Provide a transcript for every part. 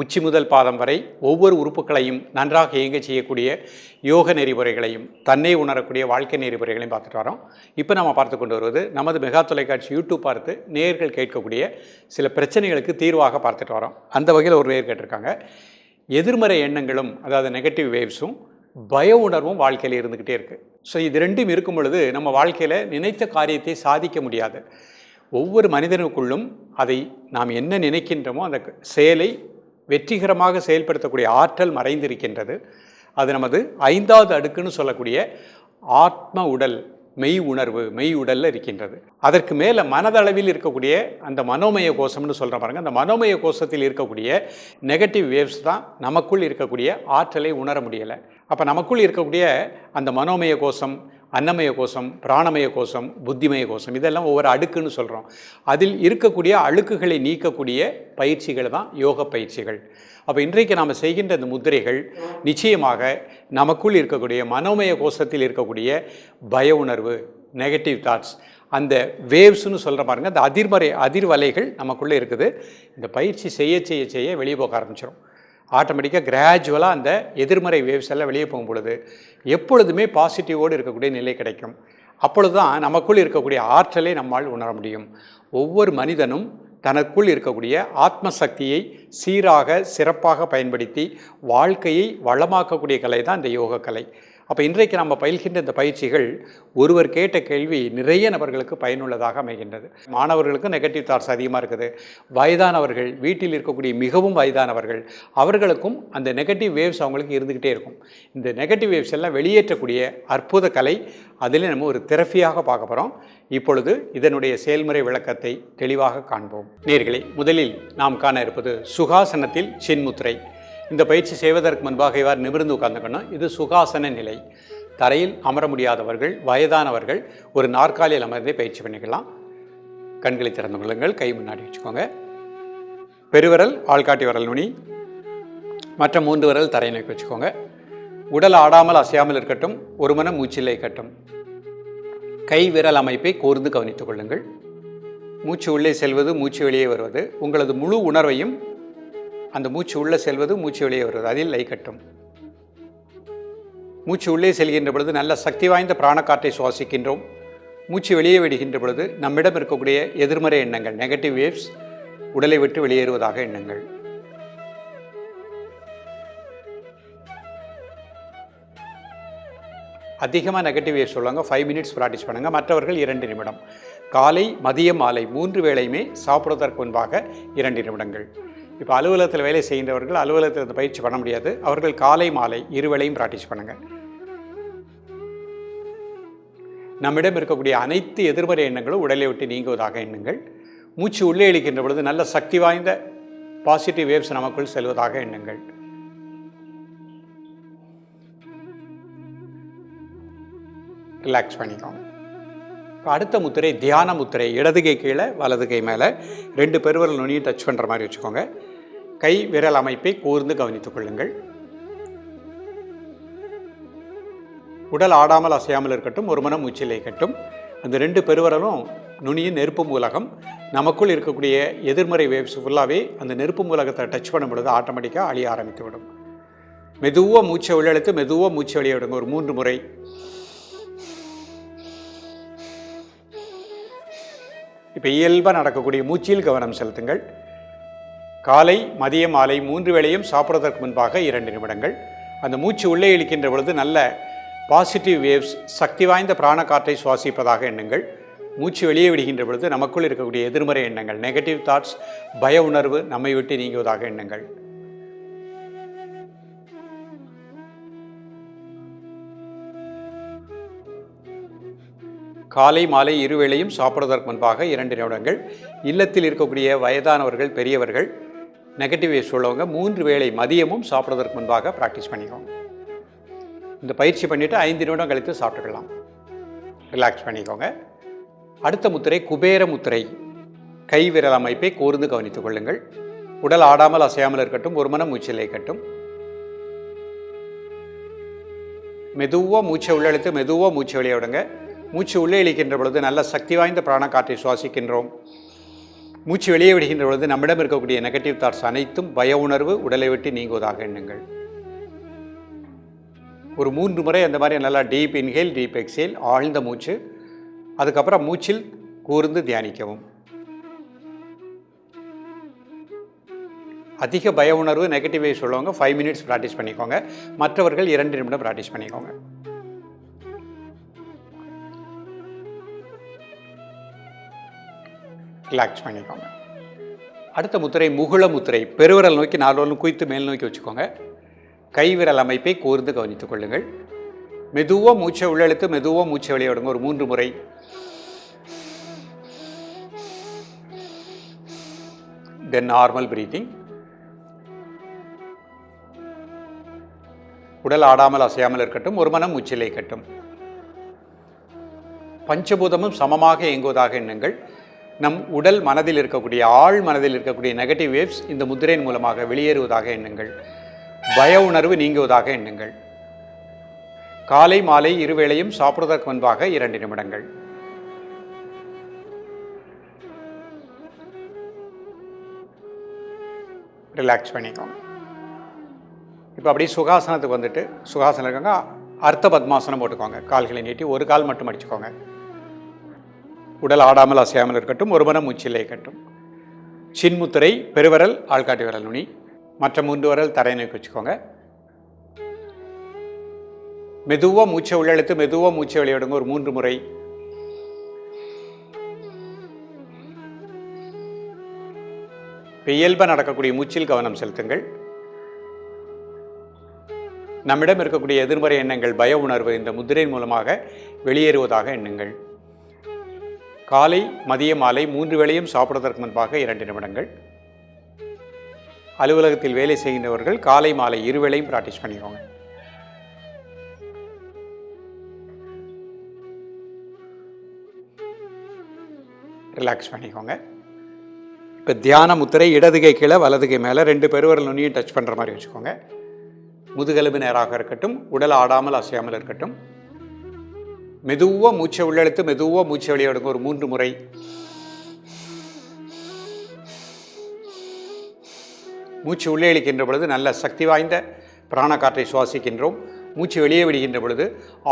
உச்சி முதல் பாதம் வரை ஒவ்வொரு உறுப்புகளையும் நன்றாக இயங்க செய்யக்கூடிய யோக நெறிமுறைகளையும் தன்னை உணரக்கூடிய வாழ்க்கை நெறிமுறைகளையும் பார்த்துட்டு வரோம். இப்போ நம்ம பார்த்து கொண்டு வருவது நமது மெகா தொலைக்காட்சி யூடியூப் பார்த்து நேர்கள் கேட்கக்கூடிய சில பிரச்சனைகளுக்கு தீர்வாக பார்த்துட்டு வரோம். அந்த வகையில் ஒரு நேர் கேட்டிருக்காங்க. எதிர்மறை எண்ணங்களும் அதாவது நெகட்டிவ் வேவ்ஸும் பய உணர்வும் வாழ்க்கையில் இருந்துக்கிட்டே இருக்குது ஸோ இது ரெண்டும் இருக்கும் பொழுது நம்ம வாழ்க்கையில் நினைத்த காரியத்தை சாதிக்க முடியாது. ஒவ்வொரு மனிதனுக்குள்ளும் அதை நாம் என்ன நினைக்கின்றோமோ அந்த செயலை வெற்றிகரமாக செயல்படுத்தக்கூடிய ஆற்றல் மறைந்திருக்கின்றது. அது நமது ஐந்தாவது அடுக்குன்னு சொல்லக்கூடிய ஆத்ம உடல் மெய் உணர்வு மெய் உடலில் இருக்கின்றது. அதற்கு மேலே மனதளவில் இருக்கக்கூடிய அந்த மனோமய கோஷம்னு சொல்கிற பாருங்க. அந்த மனோமய கோஷத்தில் இருக்கக்கூடிய நெகட்டிவ் வேவ்ஸ் தான் நமக்குள் இருக்கக்கூடிய ஆற்றலை உணர முடியலை. அப்போ நமக்குள் இருக்கக்கூடிய அந்த மனோமய கோஷம் அன்னமய கோஷம் பிராணமய கோஷம் புத்திமய கோஷம் இதெல்லாம் ஒவ்வொரு அடுக்குன்னு சொல்கிறோம் அதில் இருக்கக்கூடிய அழுக்குகளை நீக்கக்கூடிய பயிற்சிகள் தான் யோக பயிற்சிகள். அப்போ இன்றைக்கு நாம் செய்கின்ற இந்த முத்திரைகள் நிச்சயமாக நமக்குள் இருக்கக்கூடிய மனோமய கோஷத்தில் இருக்கக்கூடிய பய உணர்வு நெகட்டிவ் தாட்ஸ் அந்த வேவ்ஸ்னு சொல்கிற பாருங்க அந்த அதிர்மறை அதிர்வலைகள் நமக்குள்ளே இருக்குது. இந்த பயிற்சி செய்ய செய்ய செய்ய வெளியே போக ஆரம்பிச்சிடும் ஆட்டோமேட்டிக்காக கிராஜுவலாக அந்த எதிர்மறை வேவ்ஸ் எல்லாம் வெளியே போகும் பொழுது எப்பொழுதுமே பாசிட்டிவோடு இருக்கக்கூடிய நிலை கிடைக்கும். அப்பொழுது தான் நமக்குள் இருக்கக்கூடிய ஆற்றலை நம்மால் உணர முடியும். ஒவ்வொரு மனிதனும் தனக்குள் இருக்கக்கூடிய ஆத்ம சக்தியை சீராக சிறப்பாக பயன்படுத்தி வாழ்க்கையை வளமாக்கக்கூடிய கலை தான் இந்த யோகக்கலை. கலை அப்போ இன்றைக்கு நம்ம பயில்கின்ற இந்த பயிற்சிகள் ஒருவர் கேட்ட கேள்வி நிறைய நபர்களுக்கு பயனுள்ளதாக அமைகின்றது. மாணவர்களுக்கும் நெகட்டிவ் தாட்ஸ் அதிகமாக இருக்குது. வயதானவர்கள் வீட்டில் இருக்கக்கூடிய மிகவும் வயதானவர்கள் அவர்களுக்கும் அந்த நெகட்டிவ் வேவ்ஸ் அவங்களுக்கு இருந்துக்கிட்டே இருக்கும். இந்த நெகட்டிவ் வேவ்ஸ் எல்லாம் வெளியேற்றக்கூடிய அற்புத கலை அதில் நம்ம ஒரு திறஃபியாக பார்க்க போகிறோம் இப்பொழுது இதனுடைய செயல்முறை விளக்கத்தை தெளிவாக காண்போம். நேர்களை முதலில் நாம் காண இருப்பது சுகாசனத்தில் சின்முத்திரை. இந்த பயிற்சி செய்வதற்கு முன்பாக இவ்வாறு நிமிர்ந்து உட்கார்ந்துக்கணும். இது சுகாசன நிலை. தரையில் அமர முடியாதவர்கள் வயதானவர்கள் ஒரு நாற்காலியில் அமர்ந்தே பயிற்சி பண்ணிக்கலாம். கண்களை திறந்து கொள்ளுங்கள். கை முன்னாடி வச்சுக்கோங்க. பெருவிரல் ஆள்காட்டி விரல் நுனி. மற்ற மூன்று விரல் தரையை நோக்கி வச்சுக்கோங்க. உடல் ஆடாமல் அசையாமல் இருக்கட்டும். ஒரு மனம் மூச்சில் இருக்கட்டும். கை விரல் அமைப்பை கூர்ந்து கவனித்துக் கொள்ளுங்கள். மூச்சு உள்ளே செல்வது மூச்சு வெளியே வருவது. உங்களது முழு உணர்வையும் அந்த மூச்சு உள்ளே செல்வது மூச்சு வெளியே வருவது. அதில் லை கட்டும். மூச்சு உள்ளே செல்கின்ற பொழுது நல்ல சக்தி வாய்ந்த பிராணக்காற்றை சுவாசிக்கின்றோம். மூச்சு வெளியே விடுகின்ற பொழுது நம்மிடம் இருக்கக்கூடிய எதிர்மறை எண்ணங்கள் நெகட்டிவ் வேவ்ஸ் உடலை விட்டு வெளியேறுவதாக எண்ணங்கள். அதிகமாக நெகட்டிவ் வேவ்ஸ் சொல்லுவாங்க. ஃபைவ் மினிட்ஸ் ப்ராக்டிஸ் பண்ணுங்கள் மற்றவர்கள் இரண்டு நிமிடம். காலை மதியம் மாலை மூன்று வேளையுமே சாப்பிடுவதற்கு முன்பாக இரண்டு நிமிடங்கள். இப்போ அலுவலகத்தில் வேலை செய்கின்றவர்கள் அலுவலகத்தில் இந்த பயிற்சி பண்ண முடியாது. அவர்கள் காலை மாலை இருவேளையும் ப்ராக்டிஸ் பண்ணுங்கள் நம்மிடம் இருக்கக்கூடிய அனைத்து எதிர்மறை எண்ணங்களும் உடலை விட்டு நீங்குவதாக எண்ணுங்கள். மூச்சு உள்ளே இழுக்கின்ற பொழுது நல்ல சக்தி வாய்ந்த பாசிட்டிவ் வேவ்ஸ் நமக்குள் செல்வதாக எண்ணுங்கள். ரிலாக்ஸ் பண்ணிக்கோங்க. இப்போ அடுத்த முத்திரை தியான முத்திரை இடது கை கீழே வலது கை மேலே. ரெண்டு பெருவரல் நுனியும் டச் பண்ணுற மாதிரி வச்சுக்கோங்க. கை விரல் அமைப்பை கூர்ந்து கவனித்துக் கொள்ளுங்கள். உடல் ஆடாமல் அசையாமல் இருக்கட்டும் ஒரு மனம் மூச்சில் இருக்கட்டும் அந்த ரெண்டு பெருவரலும் நுனியின் நெருப்பு மூலகம். நமக்குள் இருக்கக்கூடிய எதிர்மறை வேவ்ஸ் ஃபுல்லாகவே அந்த நெருப்பு மூலகத்தை டச் பண்ணும் பொழுது ஆட்டோமேட்டிக்காக அழிய ஆரம்பித்து விடும். மெதுவாக மூச்சை உள்ளெழுத்து மெதுவாக மூச்சை வெளியே விடுங்க. ஒரு மூன்று முறை. இப்போ இயல்பாக நடக்கக்கூடிய மூச்சில் கவனம் செலுத்துங்கள். காலை மதியம் மாலை மூன்று வேளையும் சாப்பிட்றதற்கு முன்பாக இரண்டு நிமிடங்கள். அந்த மூச்சு உள்ளே இழுக்கின்ற பொழுது நல்ல பாசிட்டிவ் வேவ்ஸ் சக்தி வாய்ந்த பிராண காற்றை சுவாசிப்பதாக எண்ணுங்கள். மூச்சு வெளியே விடுகின்ற பொழுது நமக்குள் இருக்கக்கூடிய எதிர்மறை எண்ணங்கள் நெகட்டிவ் தாட்ஸ் பய உணர்வு நம்மை விட்டு நீங்குவதாக எண்ணுங்கள். காலை மாலை இருவேளையும் சாப்பிடுவதற்கு முன்பாக இரண்டு நிமிடங்கள் இல்லத்தில் இருக்கக்கூடிய வயதானவர்கள் பெரியவர்கள் நெகட்டிவ் வேஸ் உள்ளவங்க மூன்று வேளை மதியமும் சாப்பிடுவதற்கு முன்பாக ப்ராக்டிஸ் பண்ணிக்கோங்க. இந்த பயிற்சி பண்ணிவிட்டு ஐந்து நிமிடம் கழித்து சாப்பிட்டுக்கலாம். ரிலாக்ஸ் பண்ணிக்கோங்க. அடுத்த முத்திரை குபேர முத்திரை. கை விரல் அமைப்பை கூர்ந்து கவனித்துக் கொள்ளுங்கள். உடல் ஆடாமல் அசையாமல் இருக்கட்டும் ஒரு மனம் மூச்சில் இருக்கட்டும் மெதுவாக மூச்சை உள்ளெழுத்து மெதுவாக மூச்சு வெளியே விடுங்க. மூச்சு உள்ளே இழிக்கின்ற பொழுது நல்ல சக்தி வாய்ந்த பிராண காற்றை சுவாசிக்கின்றோம். மூச்சு வெளியே விடுகின்ற பொழுது நம்மிடம் இருக்கக்கூடிய நெகட்டிவ் தாட்ஸ் அனைத்தும் பய உணர்வு உடலை விட்டு நீங்குவதாக எண்ணுங்கள். ஒரு மூன்று முறை அந்த மாதிரி நல்லா டீப் இன்ஹேல் டீப் எக்ஸேல் ஆழ்ந்த மூச்சு. அதுக்கப்புறம் மூச்சில் கூர்ந்து தியானிக்கவும். அதிக பய உணர்வு நெகட்டிவ் வேஸ் உள்ளவங்க ஃபைவ் மினிட்ஸ் ப்ராக்டிஸ் பண்ணிக்கோங்க. மற்றவர்கள் இரண்டு நிமிடம் ப்ராக்டிஸ் பண்ணிக்கோங்க. ரிலாக்ஸ் பண்ணிக்கோங்க. அடுத்த முத்திரை முகுள முத்திரை. பெருவிரல் நோக்கி நாலு வரலும் குய்த்து மேல் நோக்கி வச்சுக்கோங்க. கைவிரல் அமைப்பை கூர்ந்து கவனித்துக் கொள்ளுங்கள். மெதுவாக மூச்சை உள்ளெழுத்து மெதுவாக மூச்சை வெளியே ஒரு மூன்று முறை. தென் நார்மல் பிரீத்திங் உடல் ஆடாமல் அசையாமல் இருக்கட்டும். ஒரு மனம் மூச்சிலே கட்டும் பஞ்சபூதமும் சமமாக இயங்குவதாக எண்ணுங்கள். நம் உடல் மனதில் இருக்கக்கூடிய ஆழ் மனதில் இருக்கக்கூடிய நெகட்டிவ் வேவ்ஸ் இந்த முத்திரையின் மூலமாக வெளியேறுவதாக எண்ணுங்கள். பய உணர்வு நீங்குவதாக எண்ணுங்கள். காலை மாலை இருவேளையும் சாப்பிடுவதற்கு முன்பாக இரண்டு நிமிடங்கள். ரிலாக்ஸ் பண்ணிக்கோங்க. இப்போ அப்படியே சுகாசனத்துக்கு வந்துட்டு சுகாசனம் இருக்காங்க அர்த்த பத்மாசனம் போட்டுக்கோங்க. கால்களை நீட்டி ஒரு கால் மட்டும் அடிச்சுக்கோங்க. உடல் ஆடாமல் அசையாமல் இருக்கட்டும் ஒரு மனம் மூச்சிலே இருக்கட்டும். சின்முத்திரை பெருவரல் ஆள்காட்டி விரல் நுனி. மற்ற மூன்று வரல் தரை நோக்கி வச்சுக்கோங்க. மெதுவாக மூச்சை உள்ளெழுத்து மெதுவாக மூச்சை வெளியிடுங்க ஒரு மூன்று முறை. இயல்பாக நடக்கக்கூடிய மூச்சில் கவனம் செலுத்துங்கள். நம்மிடம் இருக்கக்கூடிய எதிர்மறை எண்ணங்கள் பய உணர்வு இந்த முதிரையின் மூலமாக வெளியேறுவதாக எண்ணுங்கள். காலை மதிய மாலை மூன்று வேளையும் சாப்பிடுவதற்கு முன்பாக இரண்டு நிமிடங்கள். அலுவலகத்தில் வேலை செய்கின்றவர்கள் காலை மாலை இருவேளையும் ப்ராக்டிஸ் பண்ணிக்கோங்க. ரிலாக்ஸ் பண்ணிக்கோங்க. இப்போ தியான முத்திரை இடதுகை கீழே வலதுகை மேலே ரெண்டு பெருவரல் நுனியும் டச் பண்ணுற மாதிரி வச்சுக்கோங்க. முதுகெலும்பு நேராக இருக்கட்டும் உடல் ஆடாமல் அசையாமல் இருக்கட்டும். மெதுவாக மூச்சை உள்ளெழுத்து மெதுவாக மூச்சை வெளியே ஒரு மூன்று முறை. மூச்சு உள்ளே இழுக்கின்ற பொழுது நல்ல சக்தி வாய்ந்த பிராண காற்றை சுவாசிக்கின்றோம். மூச்சு வெளியே விடுகின்ற பொழுது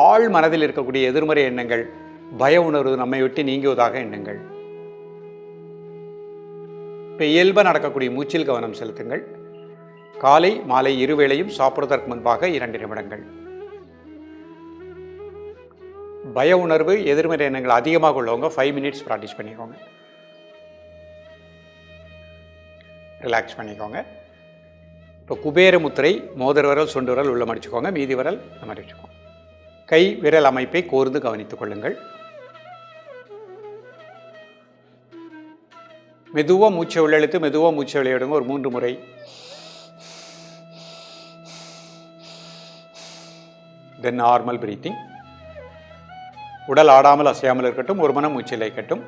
ஆள் மனதில் இருக்கக்கூடிய எதிர்மறை எண்ணங்கள் பய உணர்வு நம்மை விட்டு நீங்குவதாக எண்ணுங்கள். இப்போ இயல்பாக நடக்கக்கூடிய மூச்சில் கவனம் செலுத்துங்கள். காலை மாலை இருவேளையும் சாப்பிடுவதற்கு முன்பாக இரண்டு நிமிடங்கள். பய உணர்வு எதிர்மறை எண்ணங்கள் அதிகமாக உள்ளவங்க ஃபைவ் மினிட்ஸ் ப்ராக்டிஸ் பண்ணிக்கோங்க. ரிலாக்ஸ் பண்ணிக்கோங்க. இப்போ குபேர முத்திரை மோதிர விரல் சொண்டு விரல் உள்ள மடிச்சுக்கோங்க. மீதி விரல் இந்த வச்சுக்கோங்க கை விரல் அமைப்பை கோர்ந்து கவனித்துக் கொள்ளுங்கள். மெதுவாக மூச்சை உள்ளெழுத்து மெதுவாக மூச்சை விளையாடுங்க. ஒரு மூன்று முறை. தென் நார்மல் பிரீத்திங் உடல் ஆடாமல் அசையாமல் இருக்கட்டும் ஒரு மனம் மூச்சில் இருக்கட்டும்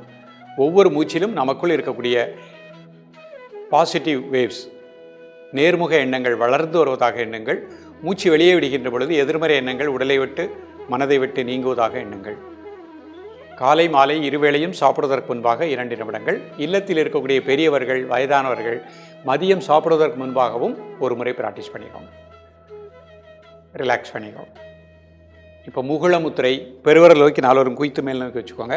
ஒவ்வொரு மூச்சிலும் நமக்குள் இருக்கக்கூடிய பாசிட்டிவ் வேவ்ஸ் நேர்முக எண்ணங்கள் வளர்ந்து வருவதாக எண்ணங்கள் மூச்சு வெளியே விடுகின்ற பொழுது எதிர்மறை எண்ணங்கள் உடலை விட்டு மனதை விட்டு நீங்குவதாக எண்ணுங்கள். காலை மாலை இருவேளையும் சாப்பிடுவதற்கு முன்பாக இரண்டு நிமிடங்கள். இல்லத்தில் இருக்கக்கூடிய பெரியவர்கள் வயதானவர்கள் மதியம் சாப்பிடுவதற்கு முன்பாகவும் ஒரு முறை ப்ராக்டிஸ் பண்ணிக்கோங்க. ரிலாக்ஸ் பண்ணிக்கோங்க. இப்போ முகுளமுத்திரை பெருவரல் நோக்கி நாலோரும் குய்த்து மேல் நோக்கி வச்சுக்கோங்க.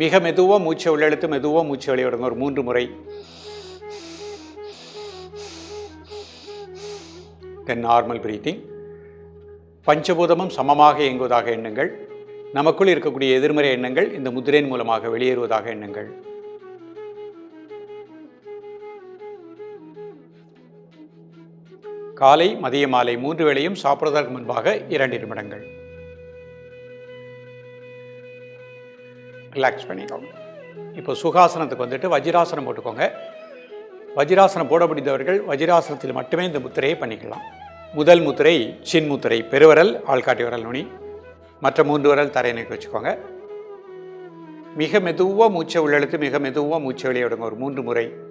மிக மெதுவாக மூச்சை உள்ளெழுத்து மெதுவாக மூச்சு வெளியிடுங்க ஒரு மூன்று முறை. தென் நார்மல் பிரீத்திங் பஞ்சபூதமும் சமமாக இயங்குவதாக எண்ணுங்கள். நமக்குள் இருக்கக்கூடிய எதிர்மறை எண்ணங்கள் இந்த முதிரையின் மூலமாக வெளியேறுவதாக எண்ணுங்கள். காலை மதிய மாலை மூன்று வேளையும் சாப்பிடுவதற்கு முன்பாக இரண்டு நிமிடங்கள். ரிலாக்ஸ் பண்ணிக்கோங்க. இப்போ சுகாசனத்துக்கு வந்துட்டு வஜ்ராசனம் போட்டுக்கோங்க. வஜ்ராசனம் போட முடிந்தவர்கள் வஜ்ராசனத்தில் மட்டுமே இந்த முத்திரையை பண்ணிக்கலாம். முதல் முத்திரை சின் முத்திரை பெருவரல் ஆள்காட்டி விரல் நுனி மற்ற மூன்று விரல் தரையினைக்கு வச்சுக்கோங்க. மிக மெதுவாக மூச்சை உள்ளெழுத்து மிக மெதுவாக மூச்சை வெளியே விடுங்க. ஒரு மூன்று முறை.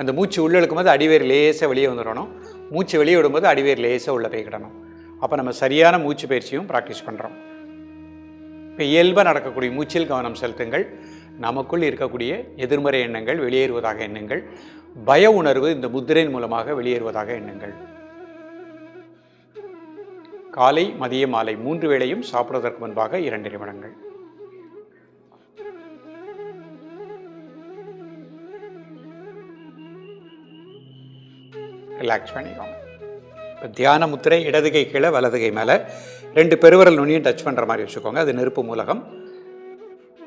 அந்த மூச்சு உள்ளே இழுக்கும்போது அடிவேர் லேசாக வெளியே வந்துடணும். மூச்சு வெளியே விடும்போது அடிவேர் லேசாக உள்ளே போய்க்கிடணும் அப்போ நம்ம சரியான மூச்சு பயிற்சியும் ப்ராக்டிஸ் பண்ணுறோம் இப்போ இயல்பாக நடக்கக்கூடிய மூச்சில் கவனம் செலுத்துங்கள். நமக்குள் இருக்கக்கூடிய எதிர்மறை எண்ணங்கள் வெளியேறுவதாக எண்ணுங்கள். பய உணர்வு இந்த முத்திரையின் மூலமாக வெளியேறுவதாக எண்ணுங்கள். காலை மதிய மாலை மூன்று வேளையும் சாப்பிடுவதற்கு முன்பாக இரண்டு நிமிடங்கள். ரிலாக்ஸ் பண்ணிக்கோங்க. இப்போ தியான முத்திரை இடதுகை கீழே வலதுகை மேலே ரெண்டு பெருவரல் நுனியும் டச் பண்ணுற மாதிரி வச்சுக்கோங்க. அது நெருப்பு மூலகம்.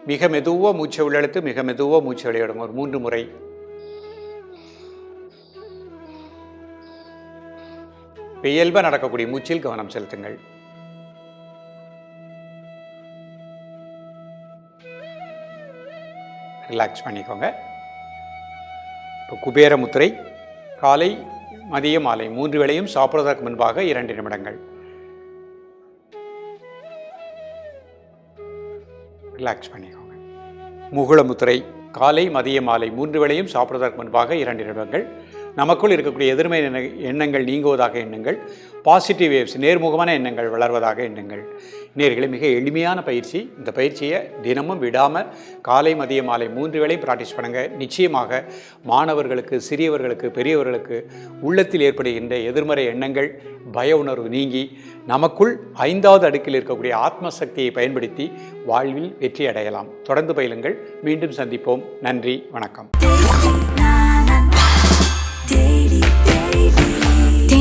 மிக மெதுவாக மூச்சை உள்ளெழுத்து மிக மெதுவாக மூச்சை வெளியிடும். ஒரு மூன்று முறை. இயல்பாக நடக்கக்கூடிய மூச்சில் கவனம் செலுத்துங்கள். ரிலாக்ஸ் பண்ணிக்கோங்க. இப்போ குபேர முத்திரை காலை மதிய மாலை மூன்று வேளையும் சாப்பிடுவதற்கு முன்பாக இரண்டு நிமிடங்கள். ரிலாக்ஸ் பண்ணிக்கோங்க. முகுளமுத்திரை காலை மதிய மாலை மூன்று வேளையும் சாப்பிடுவதற்கு முன்பாக இரண்டு நிமிடங்கள். நமக்குள் இருக்கக்கூடிய எதிர்மை எண்ணங்கள் நீங்குவதாக எண்ணுங்கள். பாசிட்டிவ் வேவ்ஸ் நேர்முகமான எண்ணங்கள் வளர்வதாக எண்ணுங்கள். நேர்களை மிக எளிமையான பயிற்சி. இந்த பயிற்சியை தினமும் விடாமல் காலை மதிய மாலை மூன்று வேளையும் ப்ராக்டிஸ் பண்ணுங்கள் நிச்சயமாக மாணவர்களுக்கு சிறியவர்களுக்கு பெரியவர்களுக்கு உள்ளத்தில் ஏற்படுகின்ற எதிர்மறை எண்ணங்கள் பய உணர்வு நீங்கி நமக்குள் ஐந்தாவது அடுக்கில் இருக்கக்கூடிய ஆத்ம சக்தியை பயன்படுத்தி வாழ்வில் வெற்றி அடையலாம். தொடர்ந்து பயிலுங்கள். மீண்டும் சந்திப்போம். நன்றி. வணக்கம்.